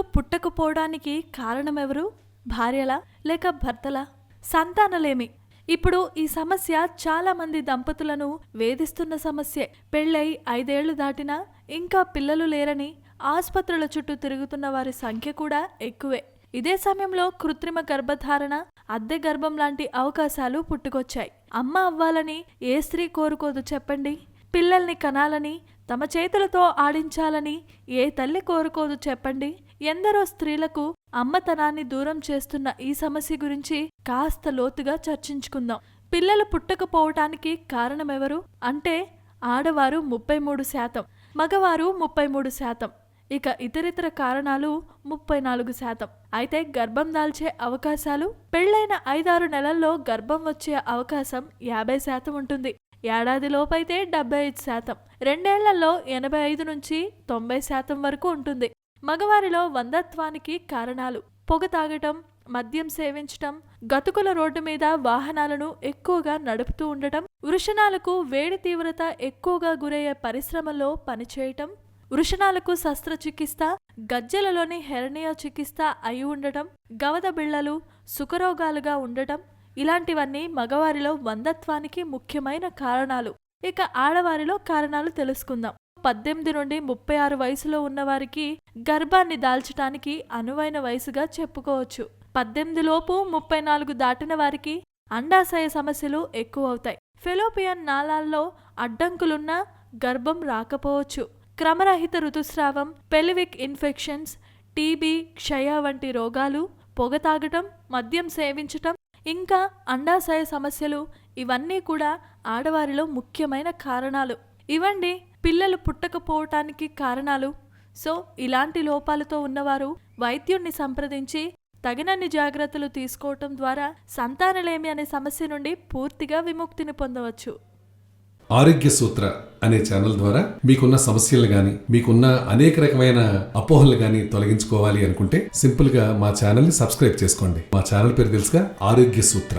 పుట్టకపోవడానికి కారణమెవరు? భార్యలా లేక భర్తలా? సంతానలేమి. ఇప్పుడు ఈ సమస్య చాలామంది దంపతులను వేధిస్తున్న సమస్యే. పెళ్ళై ఐదేళ్ళు దాటినా ఇంకా పిల్లలు లేరని ఆసుపత్రుల చుట్టూ తిరుగుతున్న వారి సంఖ్య కూడా ఎక్కువే. ఇదే సమయంలో కృత్రిమ గర్భధారణ అద్దె గర్భం లాంటి అవకాశాలు పుట్టుకొచ్చాయి. అమ్మ అవ్వాలని ఏ స్త్రీ కోరుకోదు చెప్పండి? పిల్లల్ని కనాలని తమ చేతులతో ఆడించాలని ఏ తల్లి కోరుకోదు చెప్పండి? ఎందరో స్త్రీలకు అమ్మతనాన్ని దూరం చేస్తున్న ఈ సమస్య గురించి కాస్త లోతుగా చర్చించుకుందాం. పిల్లలు పుట్టకపోవటానికి కారణమెవరు? అంటే ఆడవారు ముప్పై మూడు శాతం మగవారు ముప్పై మూడు శాతం ఇక ఇతరితర కారణాలు ముప్పై నాలుగు శాతం. అయితే గర్భం దాల్చే అవకాశాలు? పెళ్ళైన ఐదారు నెలల్లో గర్భం వచ్చే అవకాశం యాభై శాతం ఉంటుంది. ఏడాది లోపైతే డెబ్బై ఐదు శాతం రెండేళ్ళలో ఎనభై ఐదు నుంచి తొంభై శాతం వరకు ఉంటుంది. మగవారిలో వందత్వానికి కారణాలు. పొగ తాగటం మద్యం సేవించటం గతుకుల రోడ్డు మీద వాహనాలను ఎక్కువగా నడుపుతూ ఉండటం వృషణాలకు వేడి తీవ్రత ఎక్కువగా గురయ్యే పరిశ్రమల్లో పనిచేయటం వృషణాలకు శస్త్రచికిత్స గజ్జెలలోని హెర్నియా చికిత్స అయి ఉండటం గవద బిళ్ళలు సుఖరోగాలుగా ఉండటం ఇలాంటివన్నీ మగవారిలో వందత్వానికి ముఖ్యమైన కారణాలు. ఇక ఆడవారిలో కారణాలు తెలుసుకుందాం. పద్దెనిమిది నుండి ముప్పై ఆరు వయసులో ఉన్నవారికి గర్భాన్ని దాల్చటానికి అనువైన వయసుగా చెప్పుకోవచ్చు. పద్దెనిమిది లోపు ముప్పై నాలుగు దాటిన వారికి అండాశయ సమస్యలు ఎక్కువ అవుతాయి ఫెలోపియన్ నాళాల్లో అడ్డంకులున్నా గర్భం రాకపోవచ్చు. క్రమరహిత ఋతుస్రావం పెలివిక్ ఇన్ఫెక్షన్స్ టీబీ క్షయ వంటి రోగాలు పొగ తాగటం మద్యం సేవించటం ఇంకా అండాశయ సమస్యలు ఇవన్నీ కూడా ఆడవారిలో ముఖ్యమైన కారణాలు. ఇవండి పిల్లలు పుట్టకపోవటానికి కారణాలు. సో ఇలాంటి లోపాలతో ఉన్నవారు వైద్యుణ్ణి సంప్రదించి తగినన్ని జాగ్రత్తలు తీసుకోవటం ద్వారా సంతానలేమి అనే సమస్య నుండి పూర్తిగా విముక్తిని పొందవచ్చు. ఆరోగ్య సూత్ర అనే ఛానల్ ద్వారా మీకున్న సమస్యలు గాని మీకున్న అనేక రకమైన అపోహలు గాని తొలగించుకోవాలి అనుకుంటే సింపుల్గా మా ఛానల్ని సబ్స్క్రైబ్ చేసుకోండి. మా ఛానల్ పేరు తెలుసుగా ఆరోగ్య సూత్ర.